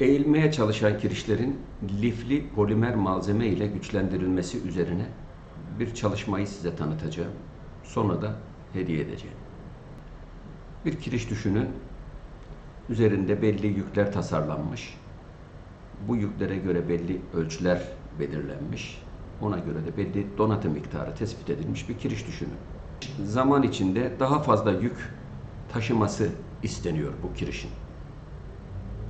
Eğilmeye çalışan kirişlerin lifli polimer malzeme ile güçlendirilmesi üzerine bir çalışmayı size tanıtacağım. Sonra da hediye edeceğim. Bir kiriş düşünün. Üzerinde belli yükler tasarlanmış. Bu yüklere göre belli ölçüler belirlenmiş. Ona göre de belli donatım miktarı tespit edilmiş bir kiriş düşünün. Zaman içinde daha fazla yük taşıması isteniyor bu kirişin.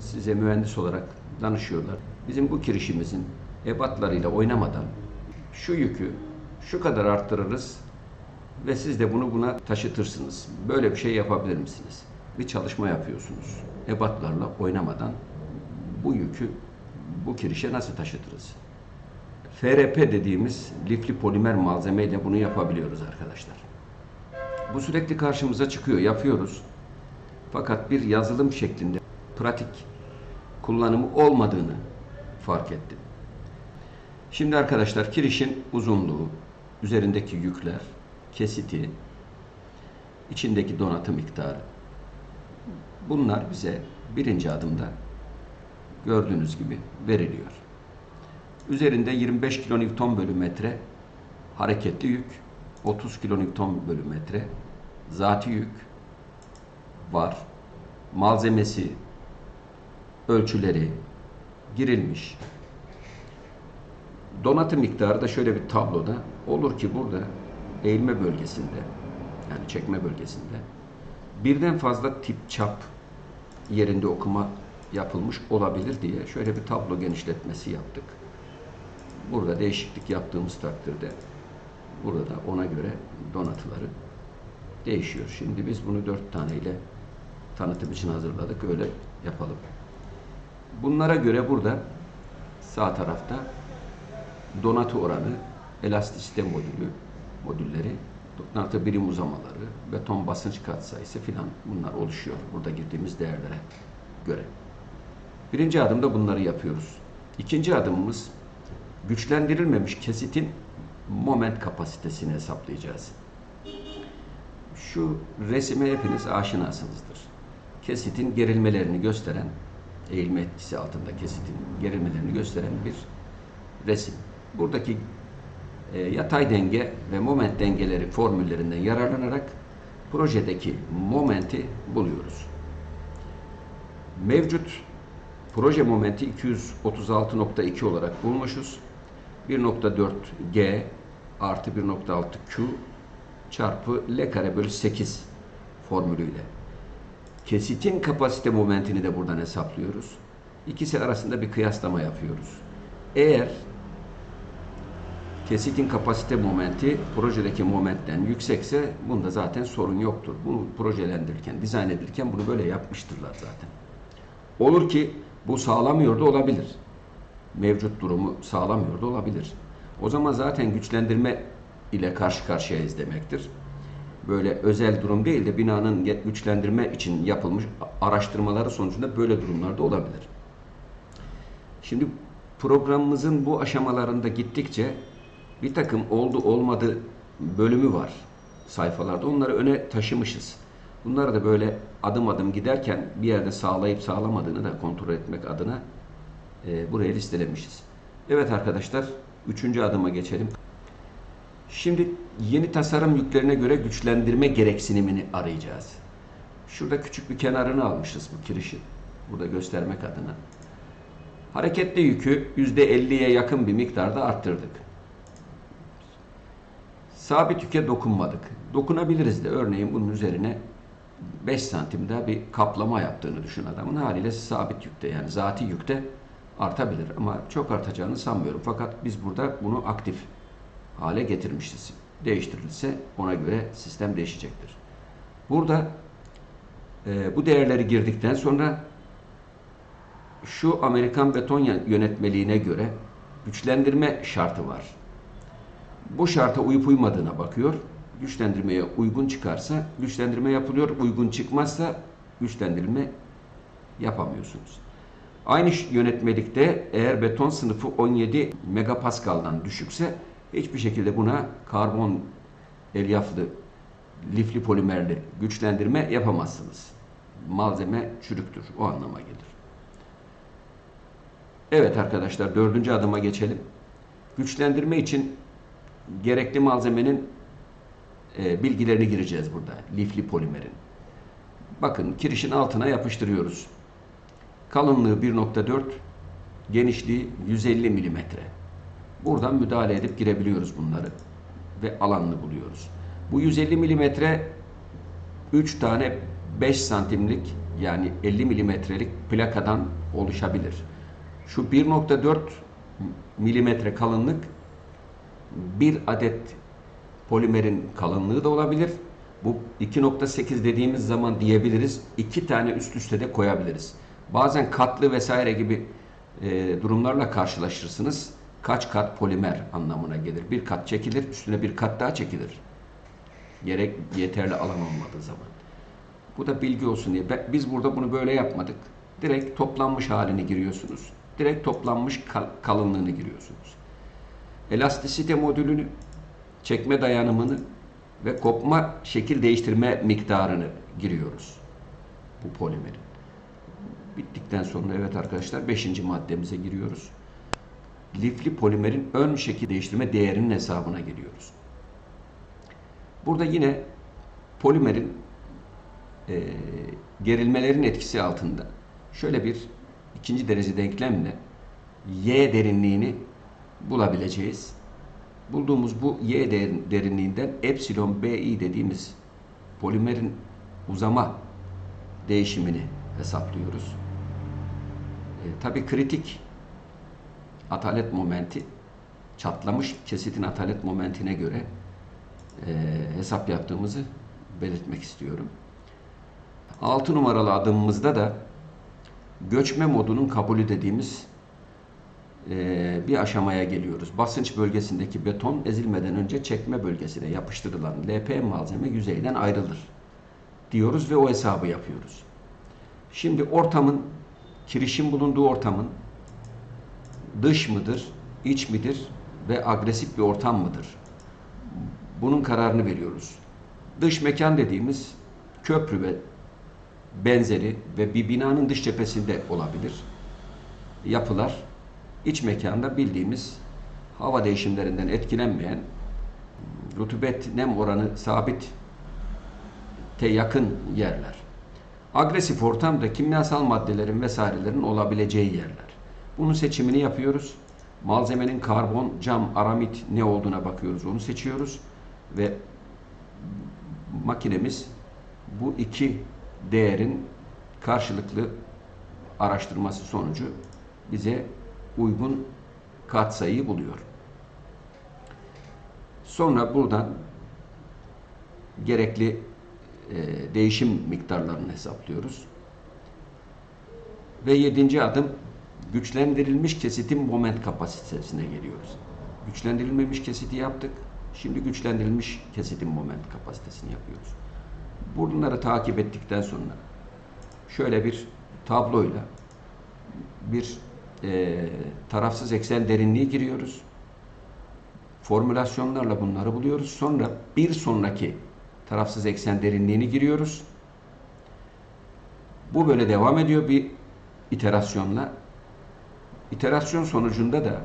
Size mühendis olarak danışıyorlar. Bizim bu kirişimizin ebatlarıyla oynamadan şu yükü şu kadar arttırırız ve siz de bunu buna taşıtırsınız. Böyle bir şey yapabilir misiniz? Bir çalışma yapıyorsunuz. Ebatlarla oynamadan bu yükü bu kirişe nasıl taşıtırız? FRP dediğimiz lifli polimer malzemeyle bunu yapabiliyoruz arkadaşlar. Bu sürekli karşımıza çıkıyor, yapıyoruz. Fakat bir yazılım şeklinde pratik kullanımı olmadığını fark ettim. Şimdi arkadaşlar kirişin uzunluğu, üzerindeki yükler, kesiti, içindeki donatı miktarı. Bunlar bize birinci adımda gördüğünüz gibi veriliyor. Üzerinde 25 kilonewton bölü metre hareketli yük, 30 kilonewton bölü metre zati yük var. Malzemesi, ölçüleri girilmiş. Donatı miktarı da şöyle bir tabloda olur ki burada eğilme bölgesinde yani çekme bölgesinde birden fazla tip çap yerinde okuma yapılmış olabilir diye şöyle bir tablo genişletmesi yaptık. Burada değişiklik yaptığımız takdirde burada ona göre donatıları değişiyor. Şimdi biz bunu dört taneyle tanıtım için hazırladık. Öyle yapalım. Bunlara göre burada sağ tarafta donatı oranı, elastisite modülü, modülleri, donatı birim uzamaları, beton basınç katsayısı filan bunlar oluşuyor burada girdiğimiz değerlere göre. Birinci adımda bunları yapıyoruz. İkinci adımımız güçlendirilmemiş kesitin moment kapasitesini hesaplayacağız. Şu resime hepiniz aşinasınızdır. Kesitin gerilmelerini gösteren, eğilme etkisi altında kesitin gerilmelerini gösteren bir resim. Buradaki e, yatay denge ve moment dengeleri formüllerinden yararlanarak projedeki momenti buluyoruz. Mevcut proje momenti 236.2 olarak bulmuşuz. 1.4 G artı 1.6 Q çarpı L kare bölü 8 formülüyle. Kesitin kapasite momentini de buradan hesaplıyoruz. İkisi arasında bir kıyaslama yapıyoruz. Eğer kesitin kapasite momenti projedeki momentten yüksekse bunda zaten sorun yoktur. Bunu projelendirirken, dizayn edilirken bunu böyle yapmıştırlar zaten. Olur ki bu sağlamıyor da olabilir. Mevcut durumu sağlamıyor da olabilir. O zaman zaten güçlendirme ile karşı karşıyayız demektir. Böyle özel durum değil de binanın güçlendirme için yapılmış araştırmaları sonucunda böyle durumlarda olabilir. Şimdi programımızın bu aşamalarında gittikçe bir takım oldu olmadı bölümü var sayfalarda. Onları öne taşımışız. Bunları da böyle adım adım giderken bir yerde sağlayıp sağlamadığını da kontrol etmek adına e, buraya listelemişiz. Evet arkadaşlar, üçüncü adıma geçelim. Şimdi yeni tasarım yüklerine göre güçlendirme gereksinimini arayacağız. Şurada küçük bir kenarını almışız bu kirişin. Burada göstermek adına. Hareketli yükü %50'ye yakın bir miktarda arttırdık. Sabit yüke dokunmadık. Dokunabiliriz de örneğin bunun üzerine 5 santim daha bir kaplama yaptığını düşün adamın. Haliyle sabit yükte yani zati yükte artabilir ama çok artacağını sanmıyorum. Fakat biz burada bunu aktif hale getirmişiz. Değiştirilse ona göre sistem değişecektir. Burada e, bu değerleri girdikten sonra şu Amerikan beton yönetmeliğine göre güçlendirme şartı var. Bu şarta uyup uymadığına bakıyor. Güçlendirmeye uygun çıkarsa güçlendirme yapılıyor. Uygun çıkmazsa güçlendirme yapamıyorsunuz. Aynı yönetmelikte eğer beton sınıfı 17 megapaskaldan düşükse hiçbir şekilde buna karbon elyaflı lifli polimerli güçlendirme yapamazsınız. Malzeme çürüktür. O anlama gelir. Evet arkadaşlar dördüncü adıma geçelim. Güçlendirme için gerekli malzemenin e, bilgilerini gireceğiz burada. Lifli polimerin. Bakın kirişin altına yapıştırıyoruz. Kalınlığı 1.4, genişliği 150 milimetre. Buradan müdahale edip girebiliyoruz bunları ve alanını buluyoruz. Bu 150 milimetre 3 tane 5 santimlik yani 50 milimetrelik plakadan oluşabilir. Şu 1.4 milimetre kalınlık bir adet polimerin kalınlığı da olabilir. Bu 2.8 dediğimiz zaman diyebiliriz. iki tane üst üste de koyabiliriz. Bazen katlı vesaire gibi e, durumlarla karşılaşırsınız. Kaç kat polimer anlamına gelir. Bir kat çekilir, üstüne bir kat daha çekilir. Gerek yeterli alan olmadığı zaman. Bu da bilgi olsun diye. Biz burada bunu böyle yapmadık. Direkt toplanmış halini giriyorsunuz. Direkt toplanmış kal- kalınlığını giriyorsunuz. Elastisite modülünü, çekme dayanımını ve kopma şekil değiştirme miktarını giriyoruz. Bu polimerin. Bittikten sonra evet arkadaşlar 5. maddemize giriyoruz. Lifli polimerin ön şekil değiştirme değerinin hesabına giriyoruz. Burada yine polimerin e, gerilmelerin etkisi altında şöyle bir ikinci derece denklemle Y derinliğini bulabileceğiz. Bulduğumuz bu Y der- derinliğinden epsilon BI dediğimiz polimerin uzama değişimini hesaplıyoruz. E, Tabi kritik atalet momenti çatlamış kesitin atalet momentine göre e, hesap yaptığımızı belirtmek istiyorum. 6 numaralı adımımızda da göçme modunun kabulü dediğimiz e, bir aşamaya geliyoruz. Basınç bölgesindeki beton ezilmeden önce çekme bölgesine yapıştırılan LP malzeme yüzeyden ayrılır diyoruz ve o hesabı yapıyoruz. Şimdi ortamın, kirişin bulunduğu ortamın dış mıdır, iç midir ve agresif bir ortam mıdır? Bunun kararını veriyoruz. Dış mekan dediğimiz köprü ve benzeri ve bir binanın dış cephesinde olabilir. Yapılar iç mekanda bildiğimiz hava değişimlerinden etkilenmeyen rutubet nem oranı sabit te yakın yerler. Agresif ortamda kimyasal maddelerin vesairelerin olabileceği yerler. Bunun seçimini yapıyoruz. Malzemenin karbon, cam, aramit ne olduğuna bakıyoruz. Onu seçiyoruz ve makinemiz bu iki değerin karşılıklı araştırması sonucu bize uygun katsayıyı buluyor. Sonra buradan gerekli e, değişim miktarlarını hesaplıyoruz. Ve yedinci adım güçlendirilmiş kesitin moment kapasitesine geliyoruz. Güçlendirilmemiş kesiti yaptık. Şimdi güçlendirilmiş kesitin moment kapasitesini yapıyoruz. Bunları takip ettikten sonra şöyle bir tabloyla bir e, tarafsız eksen derinliği giriyoruz. Formülasyonlarla bunları buluyoruz. Sonra bir sonraki tarafsız eksen derinliğini giriyoruz. Bu böyle devam ediyor bir iterasyonla. İterasyon sonucunda da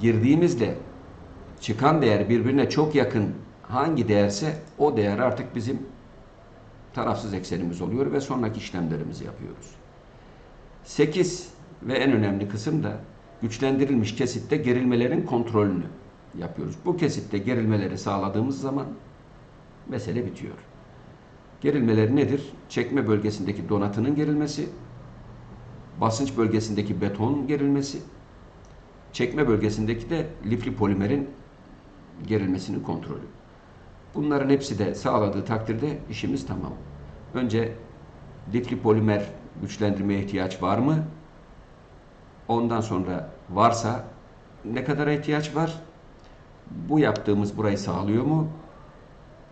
girdiğimizde çıkan değer birbirine çok yakın hangi değerse o değer artık bizim tarafsız eksenimiz oluyor ve sonraki işlemlerimizi yapıyoruz. 8 ve en önemli kısım da güçlendirilmiş kesitte gerilmelerin kontrolünü yapıyoruz. Bu kesitte gerilmeleri sağladığımız zaman mesele bitiyor. Gerilmeler nedir? Çekme bölgesindeki donatının gerilmesi, basınç bölgesindeki beton gerilmesi, çekme bölgesindeki de lifli polimerin gerilmesinin kontrolü. Bunların hepsi de sağladığı takdirde işimiz tamam. Önce lifli polimer güçlendirmeye ihtiyaç var mı? Ondan sonra varsa ne kadar ihtiyaç var? Bu yaptığımız burayı sağlıyor mu?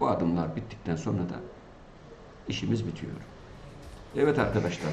Bu adımlar bittikten sonra da işimiz bitiyor. Evet arkadaşlar.